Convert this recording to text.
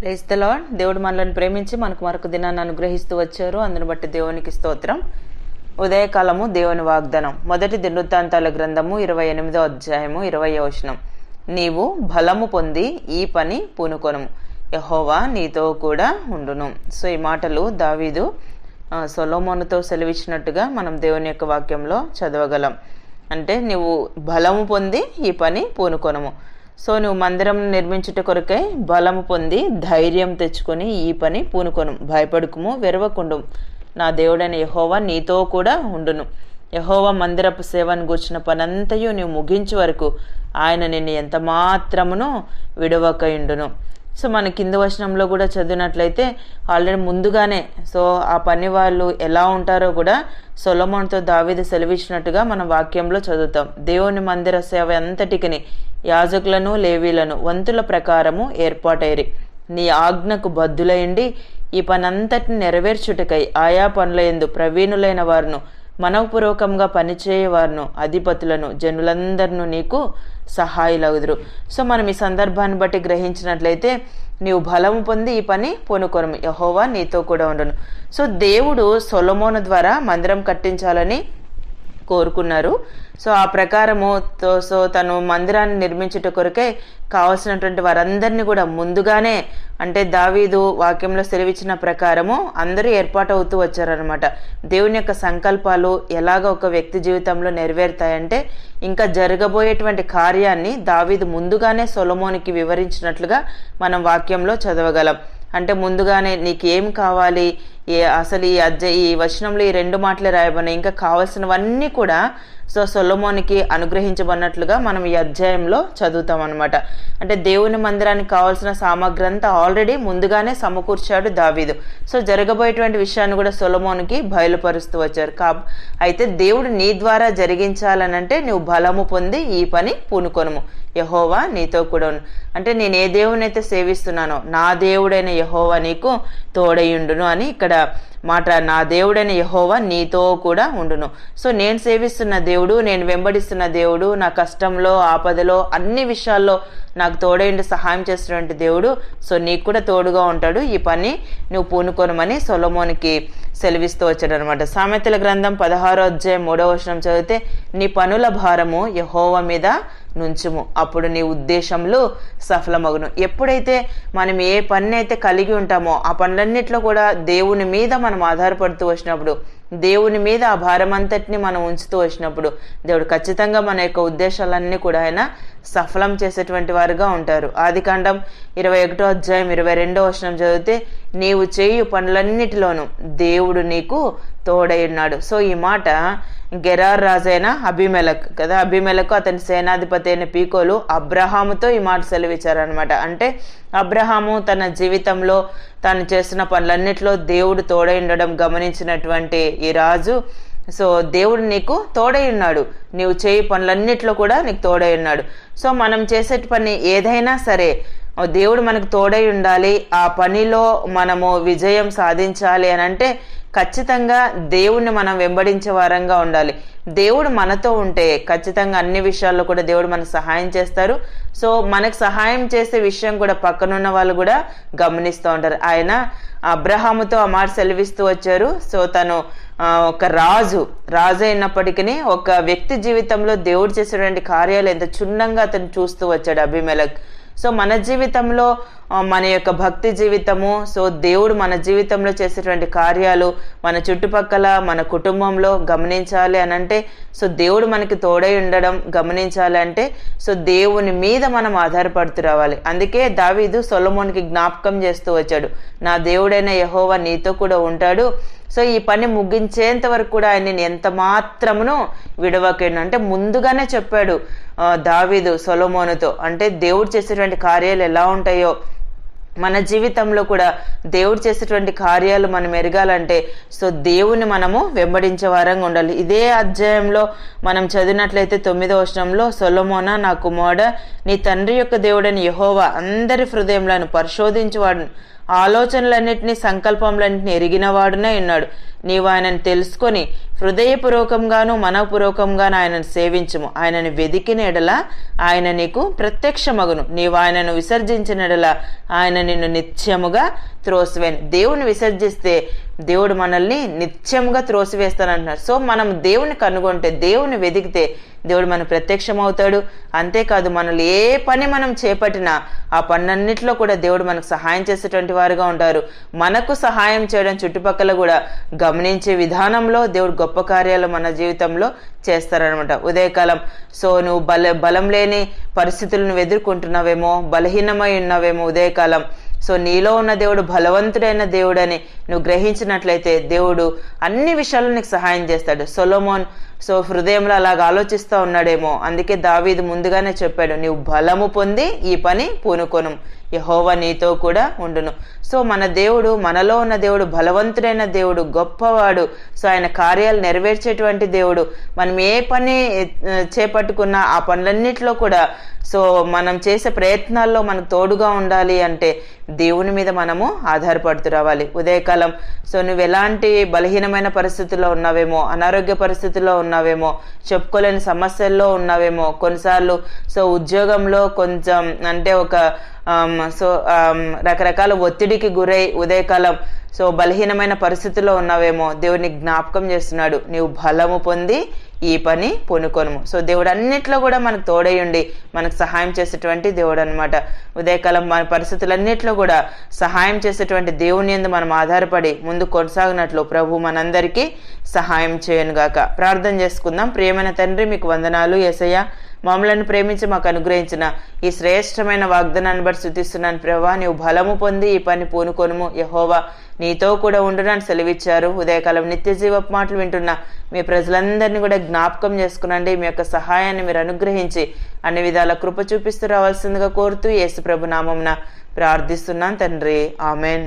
ప్రేస్తలో దేవుడు మనల్ని ప్రేమించి మనకు మరొక దినాన్ని అనుగ్రహిస్తూ వచ్చారు. అందును బట్టి దేవునికి స్తోత్రం. ఉదయకాలము దేవుని వాగ్దానం. మొదటి దినృత్తాంతాల గ్రంథము ఇరవై ఎనిమిదో అధ్యాయము ఇరవై వచనం. నీవు బలము పొంది ఈ పని పూనుకొను యహోవా నీతో కూడా ఉండును. సో ఈ మాటలు దావీదు సొలోమోనుతో సెలవిచ్చినట్టుగా మనం దేవుని యొక్క వాక్యంలో చదవగలం. అంటే నువ్వు బలము పొంది ఈ పని పూనుకొనము. సో నువ్వు మందిరం నిర్మించుట కొరకై బలము పొంది ధైర్యం తెచ్చుకొని ఈ పని పూనుకొను. భయపడుకుము వెరవకుండు. నా దేవుడైన యహోవా నీతో కూడా ఉండును. యహోవా మందిరపు సేవను గూర్చిన పనంతయు నీవు ముగించే వరకు ఆయన నిన్ను ఎంత మాత్రమును విడవకయుండును. సో మన కింద వచనంలో కూడా చదివినట్లయితే ఆల్రెడీ ముందుగానే సో ఆ పని వాళ్ళు ఎలా ఉంటారో కూడా సొలమోన్తో దావీదు సెలవిచ్చినట్టుగా మన వాక్యంలో చదువుతాం. దేవుని మందిర సేవ అంతటికిని యాజకులను లేవీలను వంతుల ప్రకారము ఏర్పాటైరి. నీ ఆజ్ఞకు బద్దులయండి. ఈ పనంతటిని నెరవేర్చుటకై ఆయా పనుల ఎందు ప్రవీణులైన వారును మనవపూర్వకంగా పనిచేయవారును అధిపతులను జనులందరినూ నీకు సహాయులగుదురు. సో మనం ఈ సందర్భాన్ని బట్టి గ్రహించినట్లయితే నీవు బలము పొంది ఈ పని పొనుకొనము. యహోవా నీతో కూడా ఉండను. సో దేవుడు సొలమోను ద్వారా మందిరం కట్టించాలని కోరుకున్నారు. సో ఆ ప్రకారము తో సో తను మందిరాన్ని నిర్మించుట కొరకే కావలసినటువంటి వారందరినీ కూడా ముందుగానే అంటే దావీదు వాక్యంలో సెలవిచ్చిన ప్రకారము అందరూ ఏర్పాటు అవుతూ వచ్చారనమాట దేవుని యొక్క సంకల్పాలు ఎలాగ ఒక వ్యక్తి జీవితంలో నెరవేరుతాయంటే ఇంకా జరగబోయేటువంటి కార్యాన్ని దావీదు ముందుగానే సొలమోనికి వివరించినట్లుగా మనం వాక్యంలో చదవగలం. అంటే ముందుగానే నీకు ఏం కావాలి ఏ అసలు ఈ అధ్య ఈ వచనంలో ఈ రెండు మాటలు రాయబడినాయి. ఇంకా కావలసినవన్నీ కూడా సో సొలమోనికి అనుగ్రహించబడినట్లుగా మనం ఈ అధ్యాయంలో చదువుతాం అనమాట అంటే దేవుని మందిరానికి కావాల్సిన సామగ్రి అంతా ఆల్రెడీ ముందుగానే సమకూర్చాడు దావీదు. సో జరగబోయేటువంటి విషయాన్ని కూడా సొలమోనికి బయలుపరుస్తూ వచ్చారు. కా అయితే దేవుడు నీ ద్వారా జరిగించాలనంటే నువ్వు బలము పొంది ఈ పని పూనుకొనుము. యహోవా నీతో కూడా ఉను అంటే నేను ఏ దేవుని అయితే సేవిస్తున్నానో నా దేవుడైన యహోవా నీకు తోడయుండును అని ఇక్కడ had మాట నా దేవుడైన యహోవా నీతో కూడా ఉండును. సో నేను సేవిస్తున్న దేవుడు నేను వెంబడిస్తున్న దేవుడు నా కష్టంలో ఆపదలో అన్ని విషయాల్లో నాకు తోడైండి సహాయం చేస్తున్నటువంటి దేవుడు. సో నీకు కూడా తోడుగా ఉంటాడు. ఈ పని నువ్వు పూనుకొనమని సొలమోనికి సెలవిస్తూ వచ్చాడు అనమాట సామెతల గ్రంథం పదహారో అధ్యాయం మూడో వచనం చదివితే నీ పనుల భారము యహోవ మీద నుంచుము. అప్పుడు నీ ఉద్దేశంలో సఫలమగును. ఎప్పుడైతే మనం ఏ పని అయితే కలిగి ఉంటామో ఆ పనులన్నిట్లో కూడా దేవుని మీద మనం ఆధారపడుతూ వచ్చినప్పుడు దేవుని మీద ఆ భారం అంతటిని మనం ఉంచుతూ వచ్చినప్పుడు దేవుడు ఖచ్చితంగా మన యొక్క ఉద్దేశాలన్నీ కూడా ఆయన సఫలం చేసేటువంటి వారుగా ఉంటారు. ఆదికాండం ఇరవై ఒకటో అధ్యాయం ఇరవై రెండో వచనం చదివితే నీవు చేయు పనులన్నిటిలోనూ దేవుడు నీకు తోడై ఉన్నాడు. సో ఈ మాట గెరార్ రాజైన అభిమెలక్ కదా. అభిమెలకు అతని సేనాధిపతి అయిన పీకోలు అబ్రహాముతో ఈ మాట సెలవిచ్చారనమాట అంటే అబ్రహాము తన జీవితంలో తాను చేసిన పనులన్నిటిలో దేవుడు తోడై ఉండడం గమనించినటువంటి ఈ రాజు సో దేవుడు నీకు తోడై ఉన్నాడు. నీవు చేయి పనులన్నిట్లో కూడా నీకు తోడై ఉన్నాడు. సో మనం చేసే పని ఏదైనా సరే దేవుడు మనకు తోడై ఉండాలి. ఆ పనిలో మనము విజయం సాధించాలి అని అంటే ఖచ్చితంగా దేవుణ్ణి మనం వెంబడించే వారంగా ఉండాలి. దేవుడు మనతో ఉంటే ఖచ్చితంగా అన్ని విషయాల్లో కూడా దేవుడు మనకు సహాయం చేస్తారు. సో మనకు సహాయం చేసే విషయం కూడా పక్కనున్న వాళ్ళు కూడా గమనిస్తూ ఉంటారు. ఆయన అబ్రహాముతో ఆ మాట సెలవిస్తూ వచ్చారు. సో తను ఒక రాజు రాజు అయినప్పటికీ ఒక వ్యక్తి జీవితంలో దేవుడు చేసేటువంటి కార్యాలు ఎంత క్షుణ్ణంగా అతను చూస్తూ వచ్చాడు అభిమేలక్ సో మన జీవితంలో మన యొక్క భక్తి జీవితము సో దేవుడు మన జీవితంలో చేసేటువంటి కార్యాలు మన చుట్టుపక్కల మన కుటుంబంలో గమనించాలి అని అంటే సో దేవుడు మనకి తోడై ఉండడం గమనించాలి అంటే సో దేవుని మీద మనం ఆధారపడుతూ రావాలి. అందుకే దావీదు సొలమోన్కి జ్ఞాపకం చేస్తూ వచ్చాడు. నా దేవుడైన యహోవా నీతో కూడా ఉంటాడు. సో ఈ పని ముగించేంత వరకు కూడా ఆయన ఎంత మాత్రమును విడవకండి అంటే ముందుగానే చెప్పాడు దావీదు సొలమోనుతో. అంటే దేవుడు చేసేటువంటి కార్యాలు ఎలా ఉంటాయో. మన జీవితంలో కూడా దేవుడు చేసేటువంటి కార్యాలు మనం ఎరగాలంటే సో దేవుని మనము వెంబడించే వారంగా ఉండాలి. ఇదే అధ్యాయంలో మనం చదివినట్లయితే తొమ్మిదో వచనంలో సొలమోన నా కుమారుడ నీ తండ్రి యొక్క దేవుడని యహోవా అందరి హృదయంలను పరిశోధించేవాడు ఆలోచనలన్నింటినీ సంకల్పములన్నింటినీ ఎరిగిన వాడునే ఉన్నాడు. నీవు ఆయనను తెలుసుకొని హృదయపూర్వకంగాను మనపూర్వకంగాను ఆయనను సేవించుము. ఆయనను వెదికిన ఎడల ఆయన నీకు ప్రత్యక్షమగును. నీవు ఆయనను విసర్జించిన ఎడల ఆయన నిన్ను నిత్యముగా త్రోసివేను దేవుని విసర్జిస్తే దేవుడు మనల్ని నిత్యంగా త్రోసివేస్తానంటున్నారు సో మనం దేవుని కనుగొంటే దేవుని వెదికితే దేవుడు మనకు ప్రత్యక్షమవుతాడు. అంతేకాదు మనల్ని ఏ పని మనం చేపట్టినా ఆ పన్నన్నిటిలో కూడా దేవుడు మనకు సహాయం చేసేటువంటి వారుగా ఉంటారు. మనకు సహాయం చేయడం చుట్టుపక్కల కూడా గమనించే విధానంలో దేవుడు గొప్ప కార్యాలు మన జీవితంలో చేస్తారనమాట ఉదయకాలం సో నువ్వు బల బలం లేని పరిస్థితులను ఎదుర్కొంటున్నావేమో బలహీనమై ఉన్నావేమో ఉదయకాలం సో నీలో ఉన్న దేవుడు బలవంతుడైన దేవుడని నువ్వు గ్రహించినట్లయితే దేవుడు అన్ని విషయాల్లో నీకు సహాయం చేస్తాడు. సొలోమోన్ సో హృదయంలో అలాగ ఆలోచిస్తూ ఉన్నాడేమో. అందుకే దావీదు ముందుగానే చెప్పాడు నీవు బలము పొంది ఈ పని పూనుకొను. యహోవ నీతో కూడా ఉండును. సో మన దేవుడు మనలో ఉన్న దేవుడు బలవంతుడైన దేవుడు గొప్పవాడు. సో ఆయన కార్యాలు నెరవేర్చేటువంటి దేవుడు. మనం ఏ పని చేపట్టుకున్నా ఆ పనులన్నిటిలో కూడా సో మనం చేసే ప్రయత్నాల్లో మనకు తోడుగా ఉండాలి అంటే దేవుని మీద మనము ఆధారపడుతూ రావాలి. ఉదయకాలం సో నువ్వు ఎలాంటి బలహీనమైన పరిస్థితుల్లో ఉన్నావేమో అనారోగ్య పరిస్థితుల్లో ఉన్నావేమో చెప్పుకోలేని సమస్యల్లో ఉన్నావేమో. కొన్నిసార్లు సో ఉద్యోగంలో కొంచెం అంటే ఒక సో రకరకాల ఒత్తిడికి గురై ఉదయకాలం సో బలహీనమైన పరిస్థితుల్లో ఉన్నావేమో. దేవుని జ్ఞాపకం చేస్తున్నాడు. నీవు బలము పొంది ఈ పని పొనుకొనుము. సో దేవుడు అన్నిట్లో కూడా మనకు తోడయ్యుండి మనకు సహాయం చేసేటువంటి దేవుడు అనమాట ఉదయకాలం మన పరిస్థితులన్నిట్లో కూడా సహాయం చేసేటువంటి దేవుని ఎందు మనం ఆధారపడి ముందు కొనసాగినట్లు ప్రభు మనందరికీ సహాయం చేయనుగాక. ప్రార్థన చేసుకుందాం. ప్రియమైన తండ్రి మీకు వందనాలు. ఎసయ్య మమ్మలను ప్రేమించి మాకు అనుగ్రహించిన ఈ శ్రేష్టమైన వాగ్దానాన్ని బట్టి శుతిస్తున్నాను ప్రభా నీవు బలము పొంది ఈ పని పూనుకొనుము. యహోవా నీతో కూడా ఉండునని సెలవిచ్చారు. ఉదయకాలం నిత్య జీవపు మాటలు వింటున్న మీ ప్రజలందరినీ కూడా జ్ఞాపకం చేసుకునండి. మీ యొక్క సహాయాన్ని మీరు అనుగ్రహించి అన్ని విధాల కృప చూపిస్తూ రావాల్సిందిగా కోరుతూ యేసు ప్రభు నామంన ప్రార్థిస్తున్నాను తండ్రి. ఆమెన్.